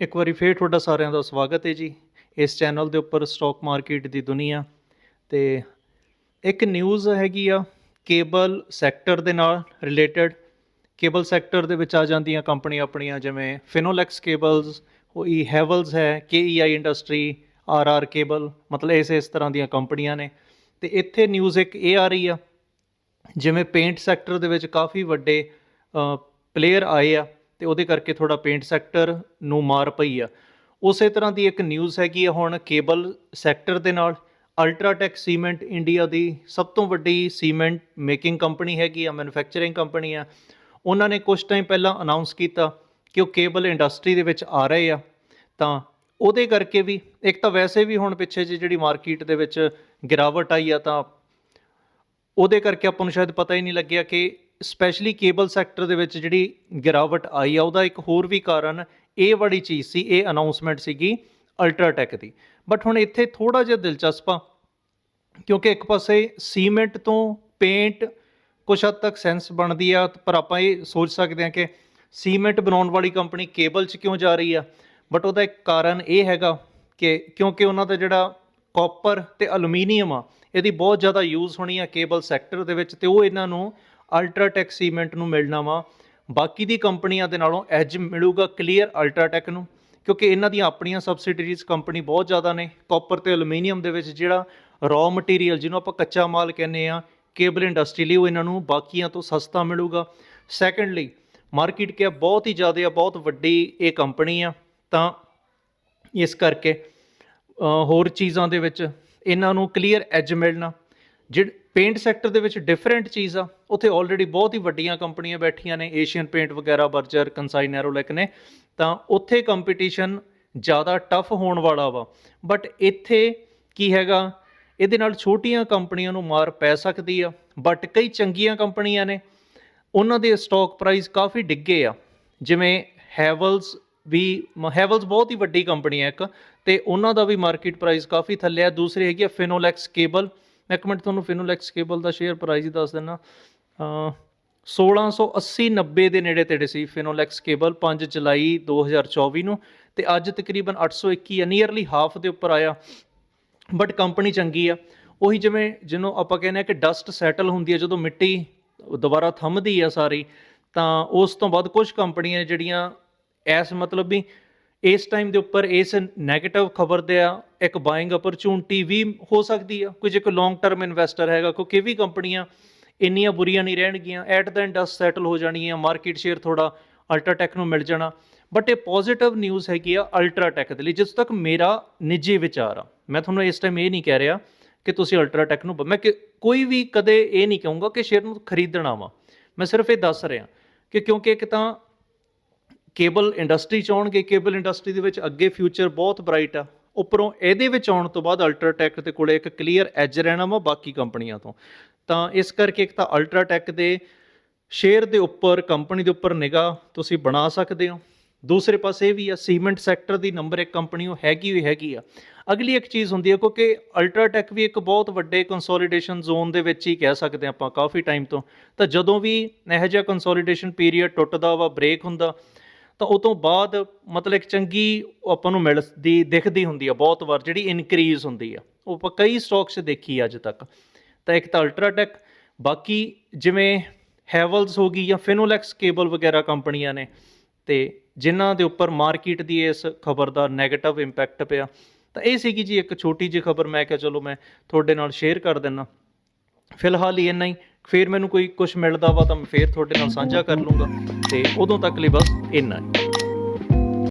ਇੱਕ ਵਾਰੀ ਫੇਰ ਤੁਹਾਡਾ ਸਾਰਿਆਂ ਦਾ ਸਵਾਗਤ ਹੈ ਜੀ। ਇਸ ਚੈਨਲ ਦੇ ਉੱਪਰ ਸਟਾਕ ਮਾਰਕੀਟ ਦੀ ਦੁਨੀਆ ਤੇ ਇੱਕ ਨਿਊਜ਼ ਹੈਗੀ ਆ ਕੇਬਲ ਸੈਕਟਰ ਦੇ ਨਾਲ ਰਿਲੇਟਡ ਕੇਬਲ ਸੈਕਟਰ ਦੇ ਵਿੱਚ ਆ ਜਾਂਦੀਆਂ ਕੰਪਨੀਆਂ ਆਪਣੀਆਂ ਜਿਵੇਂ ਫਿਨੋਲੈਕਸ ਕੇਬਲਸ ਹੋਈ ਹੈਵਲਸ ਹੈ ਕੇਈਆਈ ਇੰਡਸਟਰੀ ਆਰਆਰ ਕੇਬਲ ਮਤਲਬ ਇਸ ਇਸ ਤਰ੍ਹਾਂ ਦੀਆਂ ਕੰਪਨੀਆਂ ਨੇ। ਤੇ ਇੱਥੇ ਨਿਊਜ਼ ਇੱਕ ਇਹ ਆ ਰਹੀ ਆ, ਜਿਵੇਂ ਪੇਂਟ ਸੈਕਟਰ ਦੇ ਵਿੱਚ ਕਾਫੀ ਵੱਡੇ ਪਲੇਅਰ ਆਏ ਆ। ਤੇ ਉਹਦੇ ਕਰਕੇ ਥੋੜਾ ਪੇਂਟ ਸੈਕਟਰ ਨੂੰ ਮਾਰ ਪਈ ਆ। ਉਸੇ ਤਰ੍ਹਾਂ ਦੀ ਇੱਕ ਨਿਊਜ਼ ਹੈਗੀ ਆ ਹੁਣ ਕੇਬਲ ਸੈਕਟਰ ਦੇ ਨਾਲ। ਅਲਟਰਾਟੈਕ ਸੀਮੈਂਟ ਇੰਡੀਆ ਦੀ ਸਭ ਤੋਂ ਵੱਡੀ ਸੀਮੈਂਟ ਮੇਕਿੰਗ ਕੰਪਨੀ ਹੈਗੀ ਆ ਮੈਨੂਫੈਕਚਰਿੰਗ ਕੰਪਨੀ ਆ। ਉਹਨਾਂ ਨੇ ਕੁਝ ਟਾਈਮ ਪਹਿਲਾਂ ਅਨਾਉਂਸ ਕੀਤਾ ਕਿ ਉਹ ਕੇਬਲ ਇੰਡਸਟਰੀ ਦੇ ਵਿੱਚ ਆ ਰਹੇ ਆ। ਤਾਂ ਉਹਦੇ ਕਰਕੇ ਵੀ, ਇੱਕ ਤਾਂ ਵੈਸੇ ਵੀ ਹੁਣ ਪਿੱਛੇ ਜਿਹੀ ਜਿਹੜੀ ਮਾਰਕੀਟ ਦੇ ਵਿੱਚ ਗਿਰਾਵਟ ਆਈ ਆ ਤਾਂ ਉਹਦੇ ਕਰਕੇ ਆਪਾਂ ਨੂੰ ਸ਼ਾਇਦ ਪਤਾ ਹੀ ਨਹੀਂ ਲੱਗਿਆ ਕਿ ਸਪੈਸ਼ਲੀ ਕੇਬਲ ਸੈਕਟਰ ਦੇ ਵਿੱਚ ਜਿਹੜੀ ਗਿਰਾਵਟ ਆਈ ਆ, ਉਹਦਾ ਇੱਕ ਹੋਰ ਵੀ ਕਾਰਨ ਇਹ ਬੜੀ ਚੀਜ਼ ਸੀ, ਇਹ ਅਨਾਉਂਸਮੈਂਟ ਸੀਗੀ ਅਲਟਰਾਟੈਕ ਦੀ। ਬਟ ਹੁਣ ਇੱਥੇ ਥੋੜਾ ਜਿਹਾ ਦਿਲਚਸਪ ਆ, ਕਿਉਂਕਿ ਇੱਕ ਪਾਸੇ ਸੀਮੈਂਟ ਤੋਂ ਪੇਂਟ ਕੁਛ ਹੱਦ ਤੱਕ ਸੈਂਸ ਬਣਦੀ ਆ, ਪਰ ਆਪਾਂ ਇਹ ਸੋਚ ਸਕਦੇ ਹਾਂ ਕਿ ਸੀਮੈਂਟ ਬਣਾਉਣ ਵਾਲੀ ਕੰਪਨੀ ਕੇਬਲ 'ਚ ਕਿਉਂ ਜਾ ਰਹੀ ਆ। ਬਟ ਉਹਦਾ ਇੱਕ ਕਾਰਨ ਇਹ ਹੈਗਾ ਕਿ ਕਿਉਂਕਿ ਉਹਨਾਂ ਦਾ ਜਿਹੜਾ ਕਾਪਰ ਤੇ ਐਲੂਮੀਨੀਅਮ ਆ, ਇਹਦੀ ਬਹੁਤ ਜ਼ਿਆਦਾ ਯੂਜ਼ ਹੋਣੀ ਆ ਕੇਬਲ ਸੈਕਟਰ ਦੇ ਵਿੱਚ ਤੇ ਉਹ ਇਹਨਾਂ ਨੂੰ ਅਲਟਰਾਟੈਕ ਸੀਮੈਂਟ ਨੂੰ ਮਿਲਣਾ ਵਾ। ਬਾਕੀ ਦੀ ਕੰਪਨੀਆਂ ਦੇ ਨਾਲੋਂ ਐਜ ਮਿਲੂਗਾ ਕਲੀਅਰ ਅਲਟਰਾਟੈਕ ਨੂੰ, ਕਿਉਂਕਿ ਇਹਨਾਂ ਦੀਆਂ ਆਪਣੀਆਂ ਸਬਸਿਡਰੀਜ਼ ਕੰਪਨੀ ਬਹੁਤ ਜ਼ਿਆਦਾ ਨੇ। ਕਾਪਰ ਤੇ ਐਲੂਮੀਨੀਅਮ ਦੇ ਵਿੱਚ ਜਿਹੜਾ ਰॉ ਮਟੀਰੀਅਲ ਜਿਹਨੂੰ ਆਪਾਂ ਕੱਚਾ ਮਾਲ ਕਹਿੰਦੇ ਆ ਕੇਬਲ ਇੰਡਸਟਰੀ ਲਈ ਉਹ ਇਹਨਾਂ ਨੂੰ ਬਾਕੀਆਂ ਤੋਂ ਸਸਤਾ ਮਿਲੂਗਾ। ਸੈਕੰਡਲੀ ਮਾਰਕੀਟ ਕੈਪ ਬਹੁਤ ਹੀ ਜ਼ਿਆਦਾ ਆ, ਬਹੁਤ ਵੱਡੀ ਇਹ ਕੰਪਨੀ ਆ। ਤਾਂ ਇਸ ਕਰਕੇ ਹੋਰ ਚੀਜ਼ਾਂ ਦੇ ਵਿੱਚ ਇਹਨਾਂ ਨੂੰ ਕਲੀਅਰ ਐਜ ਮਿਲਣਾ। ਜਿਹ ਪੇਂਟ ਸੈਕਟਰ ਦੇ ਵਿੱਚ ਡਿਫਰੈਂਟ ਚੀਜ਼ ਆ। ਉੱਥੇ ਆਲਰੇਡੀ ਬਹੁਤ ਹੀ ਵੱਡੀਆਂ ਕੰਪਨੀਆਂ ਬੈਠੀਆਂ ਨੇ ਏਸ਼ੀਅਨ ਪੇਂਟ ਵਗੈਰਾ ਬਰਜਰ ਕੰਸਾਈ ਨੈਰੋਲੈਕ ਨੇ। ਤਾਂ ਉੱਥੇ ਕੰਪੀਟੀਸ਼ਨ ਜ਼ਿਆਦਾ ਟਫ ਹੋਣ ਵਾਲਾ ਵਾ। ਬਟ ਇੱਥੇ ਕੀ ਹੈਗਾ, ਇਹਦੇ ਨਾਲ ਛੋਟੀਆਂ ਕੰਪਨੀਆਂ ਨੂੰ ਮਾਰ ਪੈ ਸਕਦੀ ਆ। ਬਟ ਕਈ ਚੰਗੀਆਂ ਕੰਪਨੀਆਂ ਨੇ, ਉਹਨਾਂ ਦੇ ਸਟਾਕ ਪ੍ਰਾਈਸ ਕਾਫੀ ਡਿੱਗੇ ਆ। ਜਿਵੇਂ ਹੈਵਲਸ ਵੀ ਹੈਵਲਸ ਬਹੁਤ ਹੀ ਵੱਡੀ ਕੰਪਨੀ ਹੈ ਇੱਕ, ਤੇ ਉਹਨਾਂ ਦਾ ਵੀ ਮਾਰਕੀਟ ਪ੍ਰਾਈਸ ਕਾਫੀ ਥੱਲੇ ਆ। ਦੂਸਰੀ ਹੈਗੀ ਆ ਫਿਨੋਲੈਕਸ ਕੇਬਲ ਮੈਂ ਇੱਕ ਮਿੰਟ ਤੁਹਾਨੂੰ ਫਿਨੋਲੈਕਸ ਕੇਬਲ ਦਾ ਸ਼ੇਅਰ ਪ੍ਰਾਈਸ ਹੀ ਦੱਸ ਦਿੰਦਾ ਅ 1680 90 ਦੇ ਨੇੜੇ ਤੇੜੇ ਸੀ ਫਿਨੋਲੈਕਸ ਕੇਬਲ 5 ਜੁਲਾਈ 2024 ਨੂੰ ਤੇ ਅੱਜ ਤਕਰੀਬਨ 821 ਆ ਨੀਅਰਲੀ ਹਾਫ ਦੇ ਉੱਪਰ ਆਇਆ। ਬਟ ਕੰਪਨੀ ਚੰਗੀ ਆ। ਉਹੀ ਜਿਵੇਂ ਜਿਹਨੂੰ ਆਪਾਂ ਕਹਿੰਦੇ ਆ ਕਿ ਡਸਟ ਸੈਟਲ ਹੁੰਦੀ ਹੈ ਜਦੋਂ ਮਿੱਟੀ ਦੁਬਾਰਾ ਥੰਮਦੀ ਆ ਸਾਰੀ, ਤਾਂ ਉਸ ਤੋਂ ਬਾਅਦ ਕੁਝ ਕੰਪਨੀਆਂ ਜਿਹੜੀਆਂ ਐਸ ਮਤਲਬ ਵੀ ਇਸ ਟਾਈਮ ਦੇ ਉੱਪਰ ਇਸ 네ਗੇਟਿਵ ਖਬਰ ਦੇ ਆ, ਇੱਕ ਬਾਇੰਗ ਅਪਰਚੂਨਿਟੀ ਵੀ ਹੋ ਸਕਦੀ ਆ। ਕੁਝ ਇੱਕ ਲੌਂਗ ਟਰਮ ਇਨਵੈਸਟਰ ਹੈਗਾ, ਕਿਉਂਕਿ ਵੀ ਕੰਪਨੀਆਂ ਇੰਨੀਆਂ ਬੁਰੀਆਂ ਨਹੀਂ ਰਹਿਣਗੀਆਂ। At the end dust settle ਹੋ ਜਾਣਗੀਆਂ ਮਾਰਕੀਟ ਸ਼ੇਅਰ ਥੋੜਾ ਅਲਟਰਾਟੈਕ ਨੂੰ ਮਿਲ ਜਾਣਾ। ਬਟ ਇਹ ਪੋਜ਼ਿਟਿਵ ਨਿਊਜ਼ ਹੈਗੀ ਆ ਅਲਟਰਾਟੈਕ ਦੇ ਲਈ, ਜਿਸ ਤੱਕ ਮੇਰਾ ਨਿੱਜੀ ਵਿਚਾਰ ਆ। ਮੈਂ ਤੁਹਾਨੂੰ ਇਸ ਟਾਈਮ ਇਹ ਨਹੀਂ ਕਹਿ ਰਿਹਾ ਕਿ ਤੁਸੀਂ ਅਲਟਰਾਟੈਕ ਨੂੰ ਮੈਂ ਕਿ- ਕੋਈ ਵੀ ਕਦੇ ਇਹ ਨਹੀਂ ਕਹੂੰਗਾ ਕਿ ਸ਼ੇਅਰ ਨੂੰ ਖਰੀਦਣਾ ਵਾ। ਮੈਂ ਸਿਰਫ ਇਹ ਦੱਸ ਰਿਹਾ ਕਿ ਕਿਉਂਕਿ ਇੱਕ ਤਾਂ ਕੇਬਲ ਇੰਡਸਟਰੀ ਚ ਆਉਣਗੇ, ਕੇਬਲ ਇੰਡਸਟਰੀ ਦੇ ਵਿੱਚ ਅੱਗੇ ਫਿਊਚਰ ਬਹੁਤ ਬ੍ਰਾਈਟ ਆ। ਉੱਪਰੋਂ ਇਹਦੇ ਵਿੱਚ ਆਉਣ ਤੋਂ ਬਾਅਦ ਅਲਟਰਾਟੈਕ ਦੇ ਕੋਲੇ ਇੱਕ ਕਲੀਅਰ ਐਜ ਰਹਿਣਾ ਵਾ ਬਾਕੀ ਕੰਪਨੀਆਂ ਤੋਂ। ਤਾਂ ਇਸ ਕਰਕੇ ਇੱਕ ਤਾਂ ਅਲਟਰਾਟੈਕ ਦੇ ਸ਼ੇਅਰ ਦੇ ਉੱਪਰ ਕੰਪਨੀ ਦੇ ਉੱਪਰ ਨਿਗਾਹ ਤੁਸੀਂ ਬਣਾ ਸਕਦੇ ਹੋ। ਦੂਸਰੇ ਪਾਸੇ ਇਹ ਵੀ ਆ ਸੀਮੈਂਟ ਸੈਕਟਰ ਦੀ ਨੰਬਰ 1 ਕੰਪਨੀ ਉਹ ਹੈਗੀ ਹੋਈ ਹੈਗੀ ਆ। ਅਗਲੀ ਇੱਕ ਚੀਜ਼ ਹੁੰਦੀ ਹੈ ਕਿਉਂਕਿ ਅਲਟਰਾਟੈਕ ਵੀ ਇੱਕ ਬਹੁਤ ਵੱਡੇ ਕੰਸੋਲੀਡੇਸ਼ਨ ਜ਼ੋਨ ਦੇ ਵਿੱਚ ਹੀ ਕਹਿ ਸਕਦੇ ਹਾਂ ਆਪਾਂ ਕਾਫੀ ਟਾਈਮ ਤੋਂ। ਤਾਂ ਜਦੋਂ ਵੀ ਇਹੋ ਜਿਹਾ ਕੰਸੋਲੀਡੇਸ਼ਨ ਪੀਰੀਅਡ ਟੁੱਟਦਾ ਵਾ ਬ੍ਰੇਕ ਹੁੰਦਾ ਤਾਂ ਉਹ ਤੋਂ ਬਾਅਦ ਮਤਲਬ ਇੱਕ ਚੰਗੀ ਆਪਾਂ ਨੂੰ ਮਿਲਦੀ ਦਿਖਦੀ ਹੁੰਦੀ ਆ ਬਹੁਤ ਵਾਰ, ਜਿਹੜੀ ਇਨਕਰੀਜ਼ ਹੁੰਦੀ ਆ। ਉਹ ਆਪਾਂ ਕਈ ਸਟਾਕਸ ਦੇਖੀ ਅੱਜ ਤੱਕ। ਤਾਂ ਇੱਕ ਤਾਂ ਅਲਟਰਾਟੈਕ ਬਾਕੀ ਜਿਵੇਂ ਹੈਵਲਸ ਹੋ ਗਈ ਜਾਂ ਫਿਨੋਲੈਕਸ ਕੇਬਲ ਵਗੈਰਾ ਕੰਪਨੀਆਂ ਨੇ, ਤੇ ਜਿਨ੍ਹਾਂ ਦੇ ਉੱਪਰ ਮਾਰਕੀਟ ਦੀ ਇਸ ਖਬਰ ਦਾ 네ਗੇਟਿਵ ਇੰਪੈਕਟ ਪਿਆ। ਤਾਂ ਇਹ ਸੀਗੀ ਜੀ ਇੱਕ ਛੋਟੀ ਜਿਹੀ ਖਬਰ, ਮੈਂ ਕਿਹਾ ਚਲੋ ਮੈਂ ਤੁਹਾਡੇ ਨਾਲ ਸ਼ੇਅਰ ਕਰ ਦਿੰਨਾ। ਫਿਲਹਾਲ ਹੀ ਇੰਨਾ ਹੀ। ਫਿਰ ਮੈਨੂੰ ਕੋਈ ਕੁਝ ਮਿਲਦਾ ਵਾ ਤਾਂ ਮੈਂ ਫੇਰ ਤੁਹਾਡੇ ਨਾਲ ਸਾਂਝਾ ਕਰ ਲੂੰਗਾ ਤੇ ਉਦੋਂ ਤੱਕ ਲਈ ਬਸ ਇੰਨਾ ਹੀ।